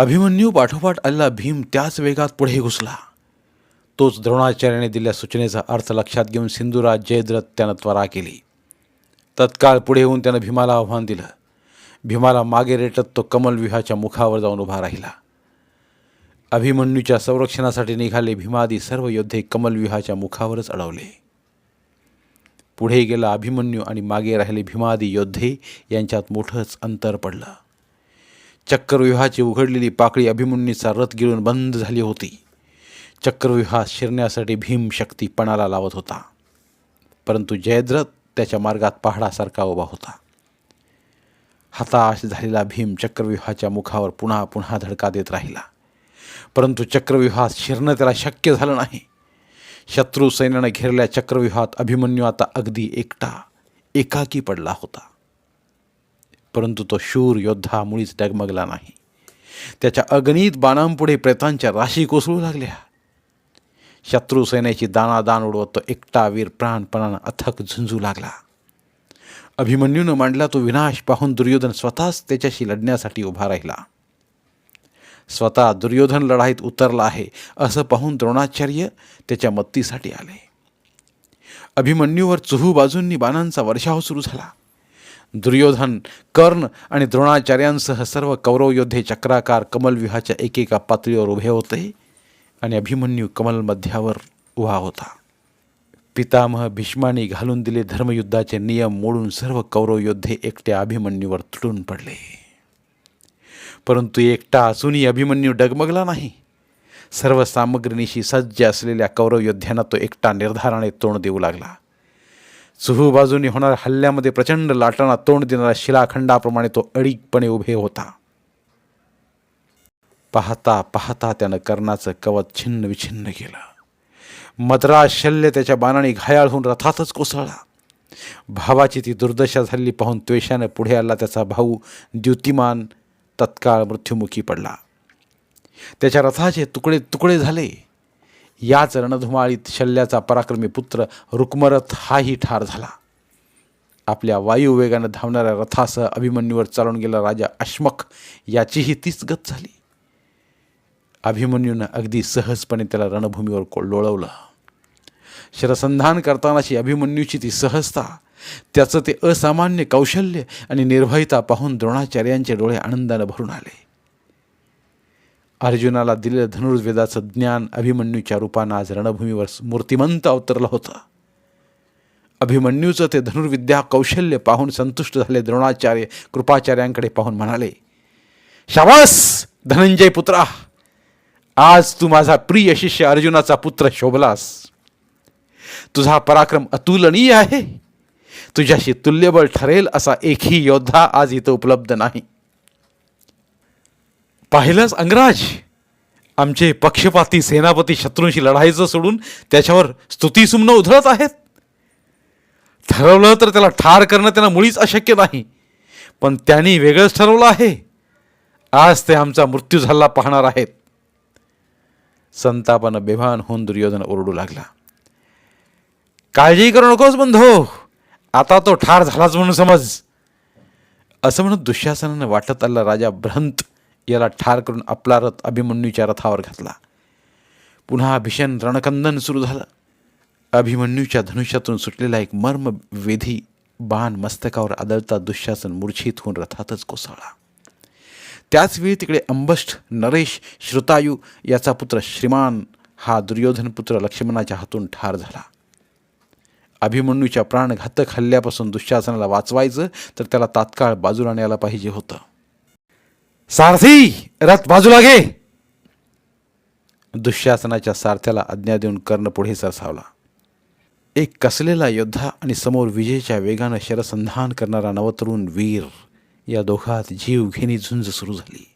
अभिमन्यू पाठोपाठ आलेला भीम त्याच वेगात पुढे घुसला. तोच द्रोणाचार्याने दिल्या सूचनेचा अर्थ लक्षात घेऊन सिंधुराज जयद्रथ त्यानं त्वरा केली. तत्काळ पुढे येऊन त्यानं भीमाला आव्हान दिलं. भीमाला मागे रेटत तो कमलविहाच्या मुखावर जाऊन उभा राहिला. अभिमन्यूच्या संरक्षणासाठी निघाले भीमादी सर्व योद्धे कमलविहाच्या मुखावरच अडवले. पुढे गेला अभिमन्यू आणि मागे राहिले भीमादी योद्धे यांच्यात मोठंच अंतर पडलं. चक्रव्यूहाची उघडलेली पाकळी अभिमन्यूचा रथ गिळून बंद झाली होती. चक्रव्यूहात शिरण्यासाठी भीम शक्ती पणाला लावत होता. परंतु जयद्रथ त्याच्या मार्गात पहाडासारखा उभा होता. हताश झालेला भीम चक्रव्यूहाच्या मुखावर पुन्हा पुन्हा धडका देत राहिला. परंतु चक्रव्यूहात शिरणं त्याला शक्य झालं नाही. शत्रू सैन्यानं घेरल्या चक्रव्यूहात अभिमन्यू आता अगदी एकटा एकाकी पडला होता. परंतु तो शूर योद्धा मुळीच डगमगला नाही. त्याच्या अगणित बाणांपुढे प्रेतांच्या राशी कोसळू लागल्या. शत्रू सैन्याची दाणादाण उडवत तो एकटा वीर प्राणपणानं अथक झुंजू लागला. अभिमन्यूनं मांडला तो विनाश पाहून दुर्योधन स्वतःच त्याच्याशी लढण्यासाठी उभा राहिला. स्वतः दुर्योधन लढाईत उतरला आहे असं पाहून द्रोणाचार्य त्याच्या मत्तीसाठी आले. अभिमन्यूवर चुहू बाजूंनी बाणांचा वर्षाव सुरू झाला. दुर्योधन कर्ण आणि द्रोणाचार्यांसह सर्व कौरव योद्धे चक्राकार कमलव्यूहाच्या एकेका पातळीवर उभे होते आणि अभिमन्यू कमल मध्यावर उभा होता. पितामह भीष्माने घालून दिले धर्मयुद्धाचे नियम मोडून सर्व कौरव योद्धे एकट्या अभिमन्यूवर तुटून पडले. परंतु एकटा असूनही अभिमन्यू डगमगला नाही. सर्व सामग्रीनिशी सज्ज असलेल्या कौरव योद्ध्यांना तो एकटा निर्धाराने तोंड देऊ लागला. चुहू बाजूनी होणाऱ्या हल्ल्यामध्ये प्रचंड लाटांना तोंड देणाऱ्या शिलाखंडाप्रमाणे तो अडीकपणे उभे होता. पाहता पाहता त्यानं कर्णाचं कवच छिन्न विछिन्न केलं. मद्रा शल्य त्याच्या बाणाने घायाळ होऊन रथातच कोसळला. भावाची ती दुर्दशा झालेली पाहून त्वेषानं पुढे आला त्याचा भाऊ द्युतिमान तत्काळ मृत्युमुखी पडला. त्याच्या रथाचे तुकडे तुकडे झाले. याच रणधुमाळीत शल्याचा पराक्रमी पुत्र रुक्मरथ हाही ठार झाला. आपल्या वायुवेगानं धावणाऱ्या रथासह अभिमन्यूवर चालून गेला राजा अश्मक. याचीही तीच गत झाली. अभिमन्यूनं अगदी सहजपणे त्याला रणभूमीवर को लोळवलं. शरसंधान करतानाची अभिमन्यूची ती सहजता त्याचं ते असामान्य कौशल्य आणि निर्भयता पाहून द्रोणाचार्यांचे डोळे आनंदानं भरून आले. अर्जुनाला दिलेलं धनुर्वेदाचं ज्ञान अभिमन्यूच्या रूपानं आज रणभूमीवर मूर्तिमंत अवतरलं होतं. अभिमन्यूचं ते धनुर्विद्या कौशल्य पाहून संतुष्ट झाले द्रोणाचार्य कृपाचार्यांकडे पाहून म्हणाले शाबास धनंजय पुत्रा! आज तू माझा प्रिय शिष्य अर्जुनाचा पुत्र शोभलास. तुझा पराक्रम अतुलनीय आहे. तुझ्याशी तुल्यबळ ठरेल असा एकही योद्धा आज इथं उपलब्ध नाही. पाहिलंच अंगराज. आमचे पक्षपाती सेनापती शत्रूंशी लढायचं सोडून त्याच्यावर स्तुतीसुमनं उधळत आहेत. ठरवलं तर त्याला ठार करणं त्यांना मुळीच अशक्य नाही. पण त्यांनी वेगळंच ठरवलं आहे. आज ते आमचा मृत्यू झाला पाहणार आहेत. संतापानं बेभान होऊन दुर्योधन ओरडू लागला. काळजी करू नकोस बंधो. आता तो ठार झालाच म्हणून समज. असं म्हणत दुःशासनानं वाटत आला राजा भ्रंत याला ठार करून आपला रथ अभिमन्यूच्या रथावर घातला. पुन्हा भीषण रणकंदन सुरू झालं. अभिमन्यूच्या धनुष्यातून सुटलेला एक मर्मवेधी बाण मस्तकावर आदळता दुःशासन मूर्छित होऊन रथातच कोसळला. त्याचवेळी तिकडे अंबष्ठ नरेश श्रुतायू याचा पुत्र श्रीमान हा दुर्योधन पुत्र लक्ष्मणाच्या हातून ठार झाला. अभिमन्यूच्या प्राणघातक हल्ल्यापासून दुःशासनाला वाचवायचं तर त्याला तात्काळ बाजूला न्यायला पाहिजे होतं. सारथी रथ बाजूला घे दुःशासनाच्या सारथ्याला आज्ञा देऊन कर्ण पुढे सरसावला. एक कसलेला योद्धा आणि समोर विजेच्या वेगानं शरसंधान करणारा नवतरुण वीर या दोघात जीव घेणी झुंज सुरू झाली.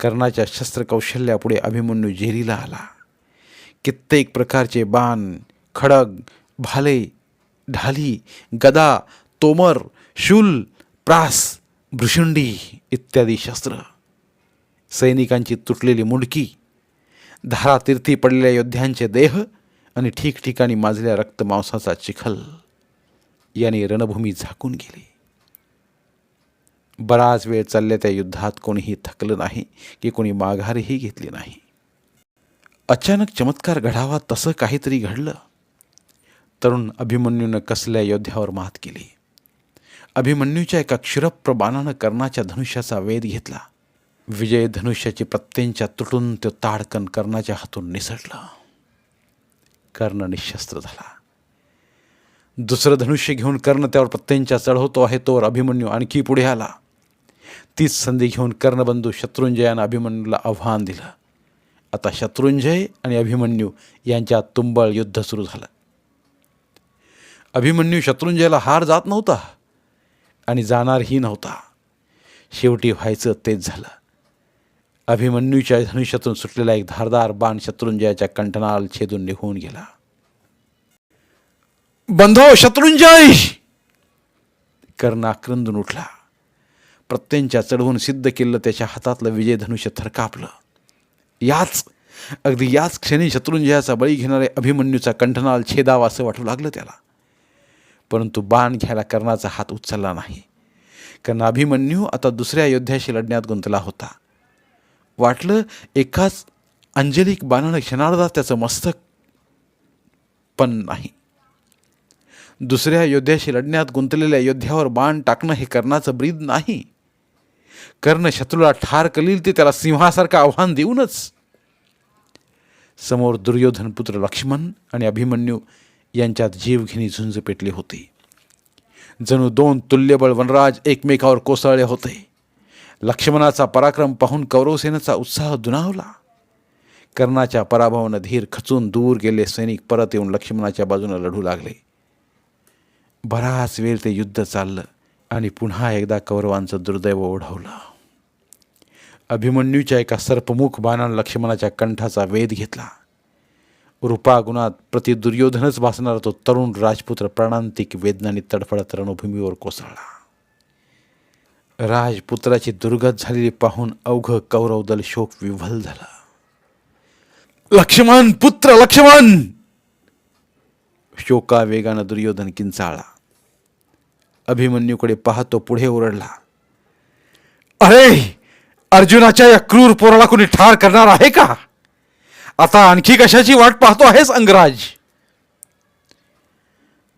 कर्णाच्या शस्त्रकौशल्यापुढे अभिमन्यू जेरीला आला. कित्येक प्रकारचे बाण खडग भाले ढाली गदा तोमर शूल प्रास भृशुंडी इत्यादी शस्त्र सैनिकांची तुटलेली मुंडकी धारातीर्थी पडलेल्या योद्ध्यांचे देह आणि ठिकठिकाणी माजल्या रक्तमांसाचा चिखल याने रणभूमी झाकून गेली. बराच वेळ चालल्या त्या युद्धात कोणीही थकलं नाही की कोणी माघारही घेतली नाही. अचानक चमत्कार घडावा तसं काहीतरी घडलं. तरुण अभिमन्यूनं कसल्या योद्ध्यावर मात केली? अभिमन्यूच्या एका क्षुरप्र बाणानं कर्णाच्या धनुष्याचा वेध घेतला. विजय धनुष्याची प्रत्यंच्या तुटून तो ताडकन कर्णाच्या हातून निसटलं. कर्ण निशस्त्र झाला. दुसरं धनुष्य घेऊन कर्ण त्यावर प्रत्येंच्या चढवतो आहे तोवर अभिमन्यू आणखी पुढे आला. तीच संधी घेऊन कर्णबंधू शत्रुंजयानं अभिमन्यूला आव्हान दिलं. आता शत्रुंजय आणि अभिमन्यू यांच्यात तुंबळ युद्ध सुरू झालं. अभिमन्यू शत्रुंजयला हार जात नव्हता. आणि जाणारही नव्हता. शेवटी व्हायचं तेच झालं. अभिमन्यूच्या धनुष्यातून सुटलेला एक धारदार बाण शत्रुंजयाच्या कंठनाल छेदून निघून गेला. बंधो शत्रुंजय! कर्ण आक्रंदून उठला. प्रत्यंच्या चढवून सिद्ध केलं त्याच्या हातातलं विजय धनुष्य थरकापलं. याच अगदी याच क्षणी शत्रुंजयाचा बळी घेणारे अभिमन्यूचा कंठनाल छेदावा असं वाटू लागलं त्याला. परंतु बाण घ्यायला कर्णाचा हात उचलला नाही. कारण अभिमन्यू आता दुसऱ्या योद्ध्याशी लढण्यात गुंतला होता. वाटलं एकाच अंजलिक बाणानं क्षणार्धात त्याचं मस्तक पण नाही. दुसऱ्या योद्ध्याशी लढण्यात गुंतलेल्या योद्ध्यावर बाण टाकणं हे कर्णाचं ब्रीद नाही. कर्ण शत्रूला ठार कलील ते त्याला सिंहासारखं आव्हान देऊनच. समोर दुर्योधन पुत्र लक्ष्मण आणि अभिमन्यू यांच्यात जीवघेणी झुंज पेटली होती. जणू दोन तुल्यबळ वनराज एकमेकावर कोसळले होते. लक्ष्मणाचा पराक्रम पाहून कौरवसेनेचा उत्साह दुणावला. कर्णाच्या पराभवानं धीर खचून दूर गेले सैनिक परत येऊन लक्ष्मणाच्या बाजूने लढू लागले. बराच वेळ ते युद्ध चाललं आणि पुन्हा एकदा कौरवांचं दुर्दैव ओढवलं. अभिमन्यूच्या एका सर्पमुख बाणानं लक्ष्मणाच्या कंठाचा वेध घेतला. रूपागुणात प्रति दुर्योधनच भासणारा तो तरुण राजपुत्र प्राणांतिक वेदनाने तडफडत रणभूमीवर कोसळला. राजपुत्राची दुर्गत झालेली पाहून अवघ कौरव दल शोक विव्हल झाला. लक्ष्मण पुत्र लक्ष्मण! शोका वेगानं दुर्योधन किंचाळला. अभिमन्यूकडे पाहतो पुढे ओरडला. अरे अर्जुनाच्या या क्रूर पोराला कोणी ठार करणार आहे का? आता आणखी कशाची वाट पाहतो आहेस अंगराज?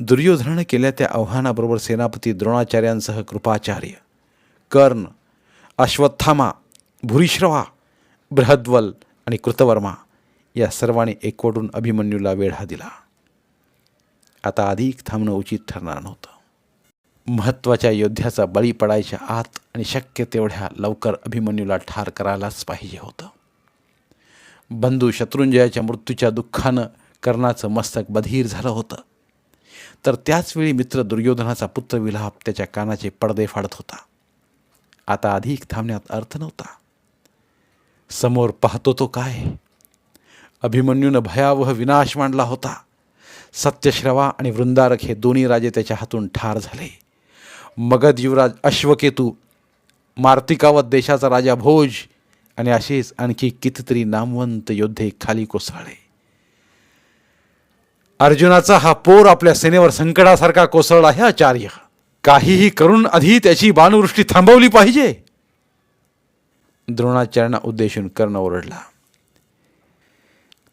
दुर्योधनानं केल्या त्या आव्हानाबरोबर सेनापती द्रोणाचार्यांसह कृपाचार्य कर्ण अश्वत्थामा भूरिश्रवा बृहद्वल आणि कृतवर्मा या सर्वांनी एकवटून अभिमन्यूला वेढा दिला. आता अधिक थांबणं उचित ठरणार नव्हतं. महत्त्वाच्या योद्ध्याचा बळी पडायच्या आत आणि शक्य तेवढ्या लवकर अभिमन्यूला ठार करायलाच पाहिजे होतं. बंधू शत्रुंजयाच्या मृत्यूच्या दुःखानं कर्णाचं मस्तक बधीर झालं होतं. तर त्याचवेळी मित्र दुर्योधनाचा पुत्र विलाप त्याच्या कानाचे पडदे फाडत होता. आता अधिक थांबण्यात अर्थ नव्हता. समोर पाहतो तो काय? अभिमन्यूनं भयावह विनाश मांडला होता. सत्यश्रवा आणि वृंदारक हे दोन्ही राजे त्याच्या हातून ठार झाले. मगध युवराज अश्वकेतू मार्तिकावत देशाचा राजा भोज आणि असेच आणखी कितीतरी नामवंत योद्धे खाली कोसळले. अर्जुनाचा हा पोर आपल्या सेनेवर संकटासारखा कोसळला आहे आचार्य. काहीही करून आधी त्याची बाणवृष्टी थांबवली पाहिजे. द्रोणाचार्यांना उद्देशून कर्ण ओरडला.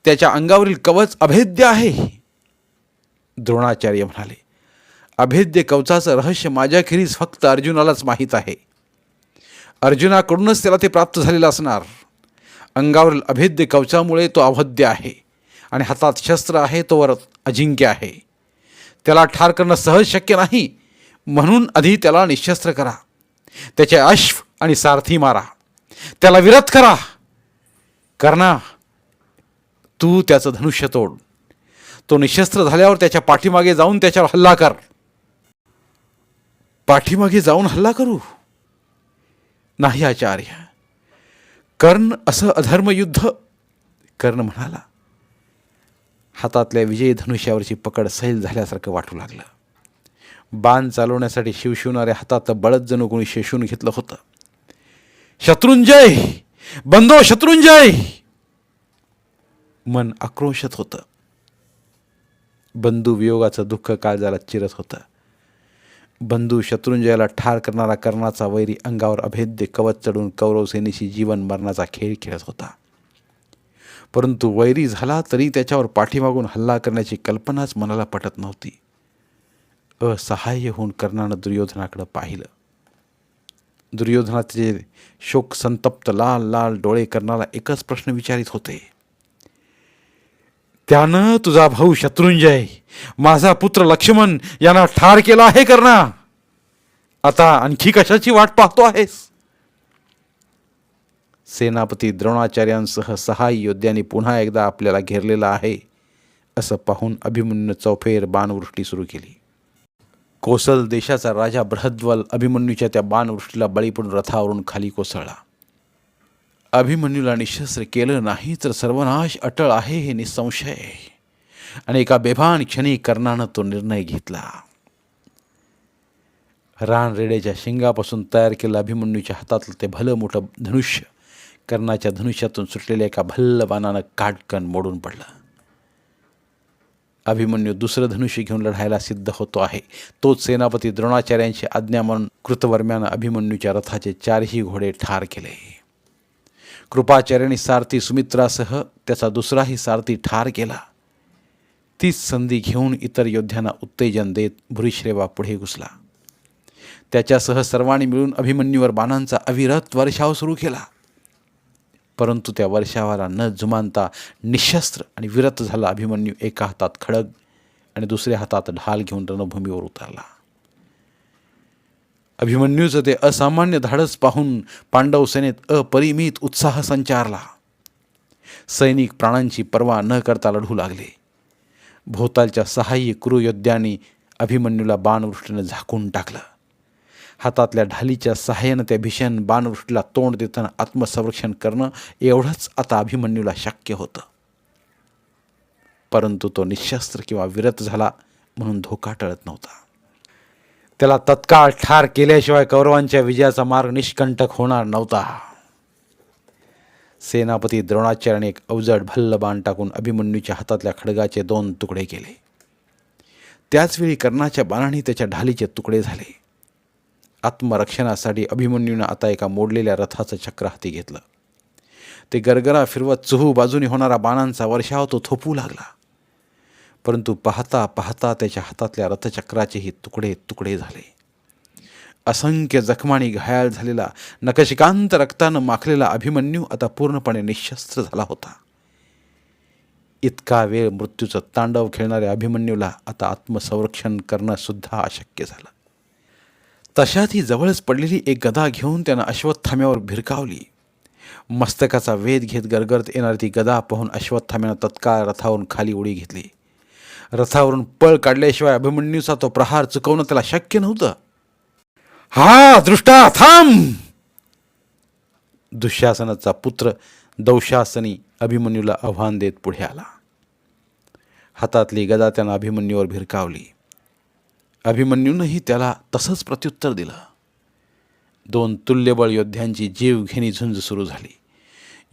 त्याच्या अंगावरील कवच अभेद्य आहे. द्रोणाचार्य म्हणाले अभेद्य कवचाचं रहस्य माझ्याखेरीज फक्त अर्जुनालाच माहीत आहे. अर्जुनाकडूनच त्याला ते प्राप्त झालेलं असणार. अंगावरील अभेद्य कवचामुळे तो अभद्य आहे आणि हातात शस्त्र आहे तोवर अजिंक्य आहे. त्याला ठार करणं सहज शक्य नाही. म्हणून आधी त्याला निशस्त्र करा. त्याचे अश्व आणि सारथी मारा. त्याला विरत करा. कर्णा तू त्याचं धनुष्य तोड. तो निशस्त्र झाल्यावर त्याच्या पाठीमागे जाऊन त्याच्यावर हल्ला कर. पाठीमागे जाऊन हल्ला करू. नाही आचार्य. कर्ण असं अधर्मयुद्ध कर्ण म्हणाला हातातल्या विजयी धनुष्यावरची पकड सैल झाल्यासारखं वाटू लागलं. बाण चालवण्यासाठी शिवशिवणाऱ्या हातात बळद जणू कोणी शेषून घेतलं होतं. शत्रुंजय! बंदो शत्रुंजय! मन आक्रोशत होतं. बंधू वियोगाचं दुःख काळजाला चिरत होतं. बंधू शत्रुंजयाला ठार करणारा कर्णाचा वैरी अंगावर अभेद्य कवच चढून कौरव सेनेशी जीवन मरणाचा खेळ खेळत होता. परंतु वैरी झाला तरी त्याच्यावर पाठीमागून हल्ला करण्याची कल्पनाच मनाला पटत नव्हती. असहाय्य होऊन कर्णानं दुर्योधनाकडं पाहिलं. दुर्योधनाचे शोक संतप्त लाल लाल डोळे कर्णाला एकच प्रश्न विचारित होते. त्यानं तुझा भाऊ शत्रुंजय माझा पुत्र लक्ष्मण यांना ठार केला आहे करणा. आता आणखी कशाची वाट पाहतो आहेस? सेनापती द्रोणाचार्यांसह सहा योद्ध्यांनी पुन्हा एकदा आपल्याला घेरलेला आहे असं पाहून अभिमन्यू चौफेर बाणवृष्टी सुरू केली. कोसल देशाचा राजा बृहद्वल अभिमन्यूच्या त्या बाणवृष्टीला बळी पडून रथावरून खाली कोसळला. अभिमन्यूला निशस्त्र केलं नाही तर सर्वनाश अटळ आहे हे निसंशय. आणि एका बेभान क्षणी कर्णानं तो निर्णय घेतला. रान रेड्याच्या शिंगापासून तयार केलं अभिमन्यूच्या हातातलं ते भलं मोठं धनुष्य कर्णाच्या धनुष्यातून सुटलेल्या एका भल्ल बाणानं काटकन मोडून पडलं. अभिमन्यू दुसरं धनुष्य घेऊन लढायला सिद्ध होतो आहे. तोच सेनापती द्रोणाचार्यांची आज्ञा म्हणून कृतवर्म्यानं अभिमन्यूच्या रथाचे चारही घोडे ठार केले. कृपाचार्याने सारथी सुमित्रासह त्याचा दुसराही सारथी ठार केला. तीच संधी घेऊन इतर योद्ध्यांना उत्तेजन देत भुरीश्रेवा पुढे घुसला. त्याच्यासह सर्वांनी मिळून अभिमन्यूवर बाणांचा अविरत वर्षाव सुरू केला. परंतु त्या वर्षावाला न जुमानता निशस्त्र आणि विरत झाला अभिमन्यू एका हातात खडग आणि दुसऱ्या हातात ढाल घेऊन रणभूमीवर उतरला. अभिमन्यूचं ते असामान्य धाडस पाहून पांडव सेनेत अपरिमित उत्साह संचारला. सैनिक प्राणांची पर्वा न करता लढू लागले. भोवतालच्या सहाय्य क्रूयोद्ध्यांनी अभिमन्यूला बाणवृष्टीनं झाकून टाकलं. हातातल्या ढालीच्या सहाय्यानं त्या भीषण बाणवृष्टीला तोंड देताना आत्मसंरक्षण करणं एवढंच आता अभिमन्यूला शक्य होतं. परंतु तो निशस्त्र किंवा विरत झाला म्हणून धोका टळत नव्हता. त्याला तत्काळ ठार केल्याशिवाय कौरवांच्या विजयाचा मार्ग निष्कंटक होणार नव्हता. सेनापती द्रोणाचार्याने एक अवजड भल्ल बाण टाकून अभिमन्यूच्या हातातल्या खडगाचे दोन तुकडे केले. त्याचवेळी कर्णाच्या बाणाने त्याच्या ढालीचे तुकडे झाले. आत्मरक्षणासाठी अभिमन्यूनं आता एका मोडलेल्या रथाचं चक्र हाती घेतलं. ते गरगरा फिरवत चुहू बाजूने होणारा बाणांचा वर्षाव तो थोपू लागला. परंतु पाहता पाहता त्याच्या हातातल्या रथचक्राचेही तुकडे तुकडे झाले. असंख्य जखमाने घायाळ झालेला नकशिकांत रक्तानं माखलेला अभिमन्यू आता पूर्णपणे निशस्त्र झाला होता. इतका वेळ मृत्यूचं तांडव खेळणाऱ्या अभिमन्यूला आता आत्मसंरक्षण करणं सुद्धा अशक्य झालं. तशात ही जवळच पडलेली एक गदा घेऊन त्यानं अश्वत्थाम्यावर भिरकावली. मस्तकाचा वेध घेत गरगरत येणारी ती गदा पाहून अश्वत्थाम्यानं तत्काळ रथावरून खाली उडी घेतली. रथावरून पळ काढल्याशिवाय अभिमन्यूचा तो प्रहार चुकवणं त्याला शक्य नव्हतं. हा दृष्टा थांब! दुःशासनाचा पुत्र दौशासनी अभिमन्यूला आव्हान देत पुढे आला. हातातली गदा त्यानं अभिमन्यूवर भिरकावली. अभिमन्यूनंही त्याला तसंच प्रत्युत्तर दिलं. दोन तुल्यबळ योद्ध्यांची जीवघेणी झुंज सुरू झाली.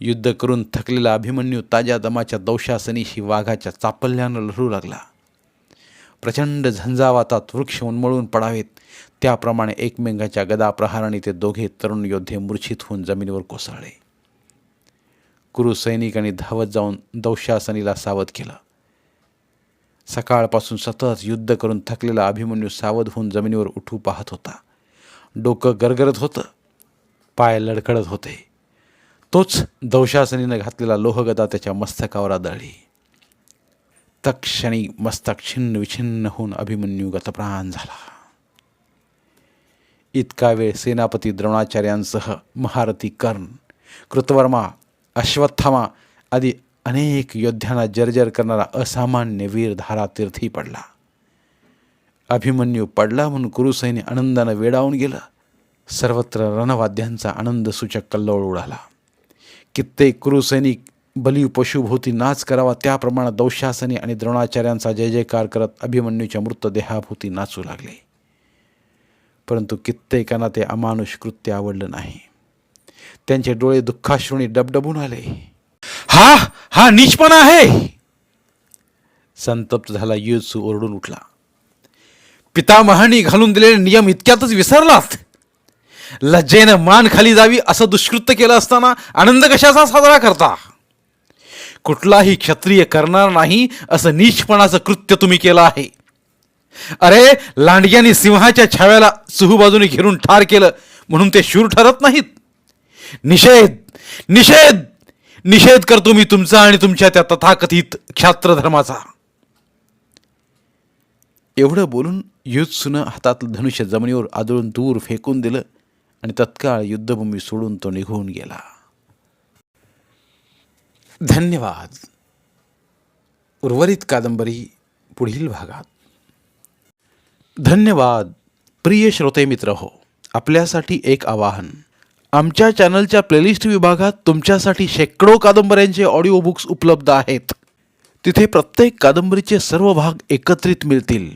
युद्ध करून थकलेला अभिमन्यू ताज्या दमाच्या दौशासनीशी वाघाच्या चापल्यानं लढू लागला. प्रचंड झंझावातात वृक्ष उन्मळून पडावेत. त्याप्रमाणे एकमेकांच्या गदा प्रहाराने ते दोघे तरुण योद्धे मूर्छित होऊन जमिनीवर कोसळले. कुरु सैनिकांनी धावत जाऊन दौशासनीला सावध केलं. सकाळपासून सतत युद्ध करून थकलेला अभिमन्यू सावध होऊन जमिनीवर उठू पाहत होता. डोकं गरगरत होतं. पाय लडखडत होते. तोच दौशासनीनं घातलेला लोहगदा त्याच्या मस्तकावर आदळली. तक्षणी मस्तक छिन्न विछिन्न होऊन अभिमन्यू गतप्राण झाला. इतका वेळ सेनापती द्रोणाचार्यांसह महारथी कर्ण कृतवर्मा अश्वत्थामा आदी अनेक योद्ध्यांना जर्जर करणारा असामान्य वीर धारा तीर्थी पडला. अभिमन्यू पडला म्हणून कुरुसैन्य आनंदानं वेडावून गेलं. सर्वत्र रणवाद्यांचा आनंदसूचक कल्लोळ उडाला. कित्येक कुरुसैनिक बलिव पशुभूती नाच करावा त्याप्रमाणे दौशासनी आणि द्रोणाचार्यांचा जय जयकार करत अभिमन्यूच्या मृतदेहाभूती नाचू लागले. परंतु कित्येकांना ते अमानुष कृत्य आवडलं नाही. त्यांचे डोळे दुःखाश्रुणी डबडबून आले. हा हा नीचपणा आहे! संतप्त झाला युसू ओरडून उठला. पितामहांनी घालून दिलेले नियम इतक्यातच विसरलात! लज्जेनं मान खाली जावी असं दुष्कृत्य केलं असताना आनंद कशाचा साजरा करता? कुठलाही क्षत्रिय करणार नाही असं नीचपणाचं कृत्य तुम्ही केलं आहे. अरे लांडग्याने सिंहाच्या छाव्याला सुहूबाजूने घेरून ठार केलं म्हणून ते शूर ठरत नाहीत. निषेध निषेध निषेध करतो मी तुमचा आणि तुमच्या त्या तथाकथित क्षात्रधर्माचा. एवढं बोलून युत्सुनं हातातलं धनुष्य जमिनीवर आदळून दूर फेकून दिलं. आणि तत्काळ युद्धभूमी सोडून तो निघून गेला. धन्यवाद. उर्वरित कादंबरी पुढील भागात. धन्यवाद प्रिय श्रोते मित्र हो. आपल्यासाठी एक आवाहन. आमच्या चॅनलच्या प्लेलिस्ट विभागात तुमच्यासाठी शेकडो कादंबऱ्यांचे ऑडिओ बुक्स उपलब्ध आहेत. तिथे प्रत्येक कादंबरीचे सर्व भाग एकत्रित मिळतील.